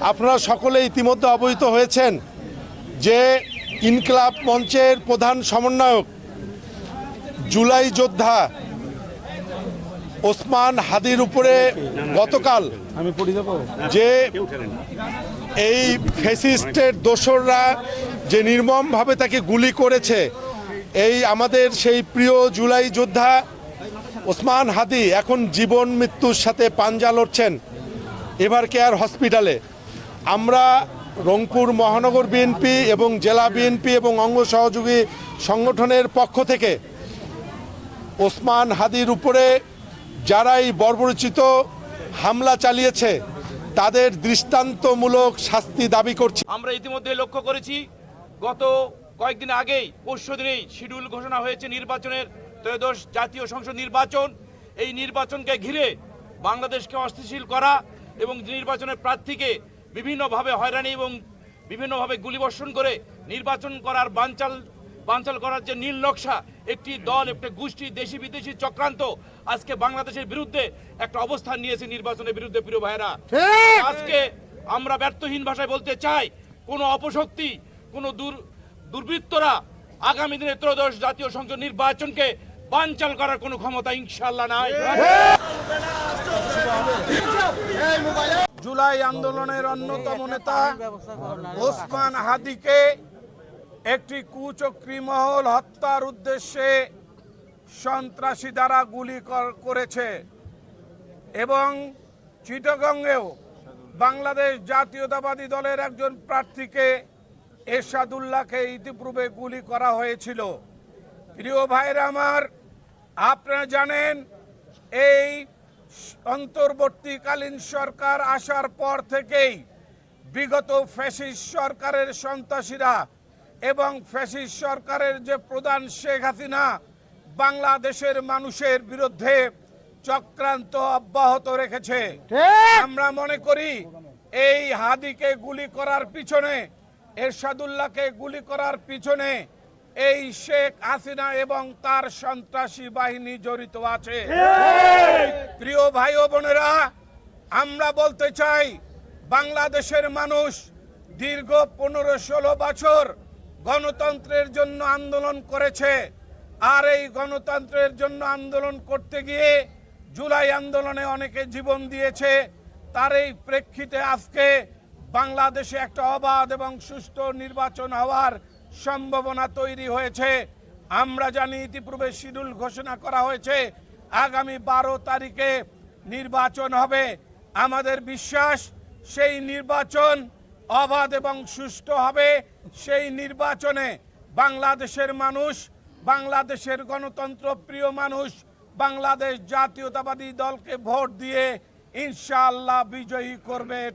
আপনারা সকলে ইতিমধ্যে অবহিত হয়েছেন যে ইনকলাব মঞ্চের প্রধান সমন্বয়ক জুলাই যোদ্ধা ওসমান হাদির উপরে গতকাল আমি যে এই ফেসিস্টের দোসররা যে নির্মমভাবে তাকে গুলি করেছে এই আমাদের সেই প্রিয় জুলাই যোদ্ধা ওসমান হাদি এখন জীবন মৃত্যুর সাথে পাঞ্জা লড়ছেন। এভার কেয়ার হসপিটালে? আমরা রংপুর মহানগর বিএনপি এবং জেলা বিএনপি এবং অঙ্গ সহযোগী সংগঠনের পক্ষ থেকে ওসমান হাদির উপরে যারাই বর্বরচিত হামলা চালিয়েছে, তাদের দৃষ্টান্তমূলক শাস্তি দাবি করছি। আমরা ইতিমধ্যে লক্ষ্য করেছি, গত কয়েকদিন আগেই, পরশু দিনেই শিডিউল ঘোষণা হয়েছে নির্বাচনের ত্রয়োদশ জাতীয় সংসদ নির্বাচন। এই নির্বাচনকে ঘিরে বাংলাদেশকে অস্থিতিশীল করা এবং নির্বাচনের প্রার্থীকে বিভিন্নভাবে হয়রানি এবং বিভিন্নভাবে গুলিবর্ষণ করে নির্বাচন করার বানচাল বানচাল করার যে নীল নকশা একটি দল একটা গোষ্ঠী দেশি বিদেশি চক্রান্ত আজকে বাংলাদেশের বিরুদ্ধে একটা অবস্থান নিয়েছে নির্বাচনের বিরুদ্ধে প্রিয় ভাইরা আজকে আমরা ব্যর্থহীন ভাষায় বলতে চাই কোনো অপশক্তি কোনো দূর দুর্বৃত্তরা আগামী দিনে ত্রয়োদশ জাতীয় সংসদ নির্বাচনকে বানচাল করার কোনো ক্ষমতা ইনশাল্লাহ নাই। জুলাই আন্দোলনের অন্যতম নেতা ওসমান হাদিকে একটি কুচক্রী মহল হত্যার উদ্দেশ্যে সন্ত্রাসী দ্বারা গুলি কর- করেছে এবং চিটগঙ্গেও বাংলাদেশ জাতীয়তাবাদী দলের একজন প্রার্থীকে এরশাদুল্লাহকে ইতিপূর্বে গুলি করা হয়েছিল। প্রিয় ভাইরা আমার আপনারা জানেন এই অন্তর্বর্তীকালীন সরকার আসার পর থেকেই বিগত ফ্যাসিস সরকারের সন্ত্রাসীরা এবং ফ্যাসিস সরকারের যে প্রধান শেখ হাসিনা বাংলাদেশের মানুষের বিরুদ্ধে চক্রান্ত অব্যাহত রেখেছে। আমরা মনে করি এই হাদিকে গুলি করার পিছনে এরশাদুল্লাহকে গুলি করার পিছনে এই শেখ হাসিনা এবং তার সন্ত্রাসী বাহিনী জড়িত আছে। প্রিয় ভাই ও বোনেরা, আমরা বলতে চাই, বাংলাদেশের মানুষ দীর্ঘ পনেরো ষোলো বছর গণতন্ত্রের জন্য আন্দোলন করেছে। আর এই গণতন্ত্রের জন্য আন্দোলন করতে গিয়ে জুলাই আন্দোলনে অনেকে জীবন দিয়েছে। তার এই প্রেক্ষিতে আজকে বাংলাদেশে একটা অবাধ এবং সুষ্ঠু নির্বাচন হওয়ার সম্ভাবনা তৈরি হয়েছে। আমরা জানি ইতিপূর্বে শিডিউল ঘোষণা করা হয়েছে আগামী বারো তারিখে নির্বাচন হবে। আমাদের বিশ্বাস, সেই নির্বাচন অবাধ এবং সুষ্ঠু হবে। সেই নির্বাচনে বাংলাদেশের মানুষ, বাংলাদেশের গণতন্ত্র প্রিয় মানুষ, বাংলাদেশ জাতীয়তাবাদী দলকে ভোট দিয়ে ইনশাআল্লাহ বিজয়ী করবে। এটা